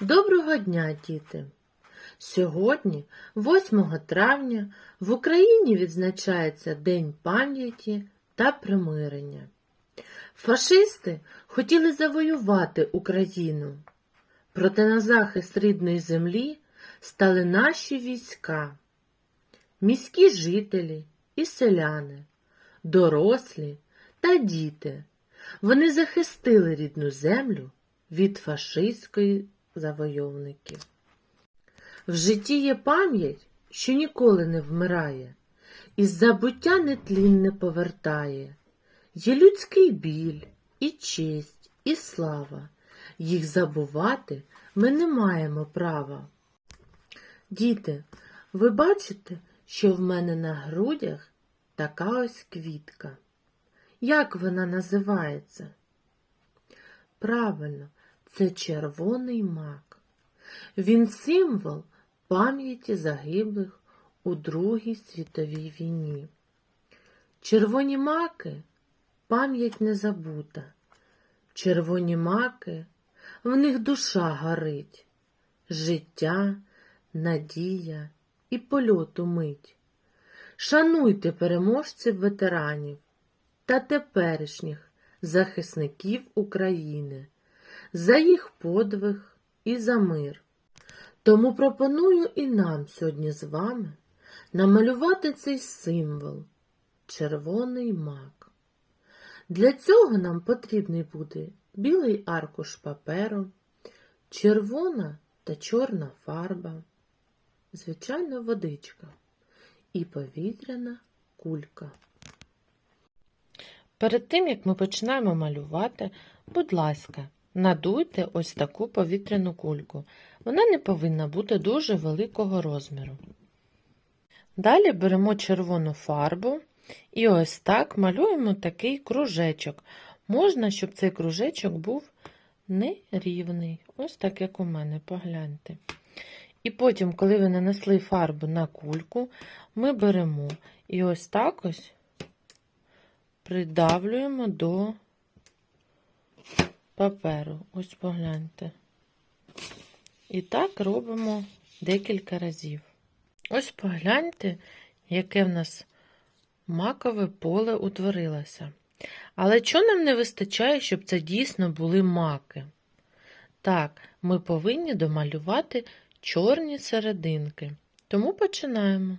Доброго дня, діти! Сьогодні, 8 травня, в Україні відзначається День пам'яті та примирення. Фашисти хотіли завоювати Україну, проте на захист рідної землі стали наші війська, міські жителі і селяни, дорослі та діти. Вони захистили рідну землю від фашистської завойовників. В житті є пам'ять, що ніколи не вмирає, із забуття нетлінне повертає. Є людський біль, і честь, і слава. Їх забувати ми не маємо права. Діти, ви бачите, що в мене на грудях така ось квітка. Як вона називається? Правильно, це червоний мак. Він символ пам'яті загиблих у Другій світовій війні. Червоні маки пам'ять не забута. Червоні маки, в них душа горить, життя, надія і польоту мить. Шануйте переможців ветеранів та теперішніх захисників України за їх подвиг і за мир. Тому пропоную і нам сьогодні з вами намалювати цей символ червоний мак. Для цього нам потрібний буде білий аркуш паперу, червона та чорна фарба, звичайна водичка і повітряна кулька. Перед тим, як ми починаємо малювати, будь ласка, надуйте ось таку повітряну кульку. Вона не повинна бути дуже великого розміру. Далі беремо червону фарбу і ось так малюємо такий кружечок. Можна, щоб цей кружечок був нерівний. Ось так, як у мене, погляньте. І потім, коли ви нанесли фарбу на кульку, ми беремо і ось так ось придавлюємо до паперу. Ось погляньте. І так робимо декілька разів. Ось погляньте, яке в нас макове поле утворилося. Але чого нам не вистачає, щоб це дійсно були маки? Так, ми повинні домалювати чорні серединки. Тому починаємо.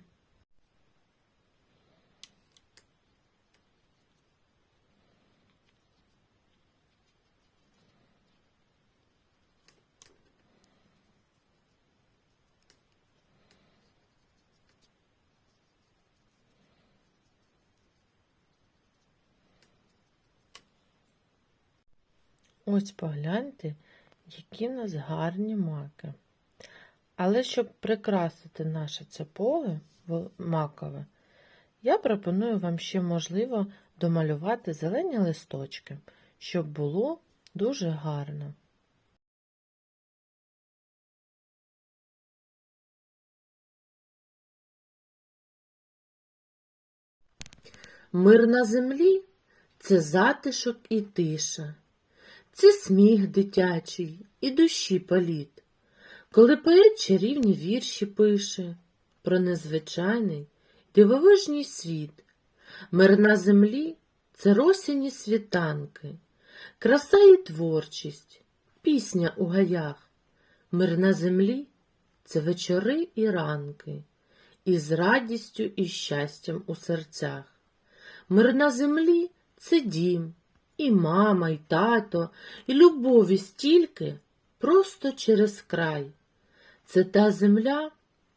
Ось погляньте, які в нас гарні маки. Але щоб прикрасити наше це поле макове, я пропоную вам ще, можливо, домалювати зелені листочки, щоб було дуже гарно. Мир на землі це затишок і тиша. Це сміх дитячий і душі політ, коли поет чарівні вірші пише про незвичайний дивовижній світ. Мир на землі це росяні світанки, краса і творчість, пісня у гаях. Мир на землі це вечори і ранки, із радістю і щастям у серцях. Мир на землі це дім. І мама, і тато, і любові стільки просто через край. Це та земля,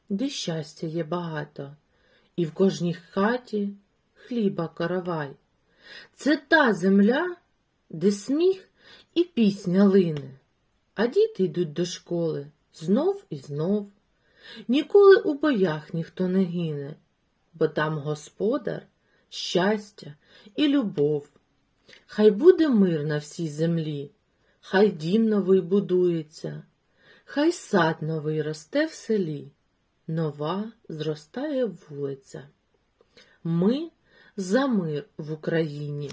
де щастя є багато, і в кожній хаті хліба каравай. Це та земля, де сміх і пісня лине, а діти йдуть до школи знов і знов. Ніколи у боях ніхто не гине, бо там господар, щастя і любов. Хай буде мир на всій землі, хай дім новий будується, хай сад новий росте в селі, нова зростає вулиця. Ми за мир в Україні.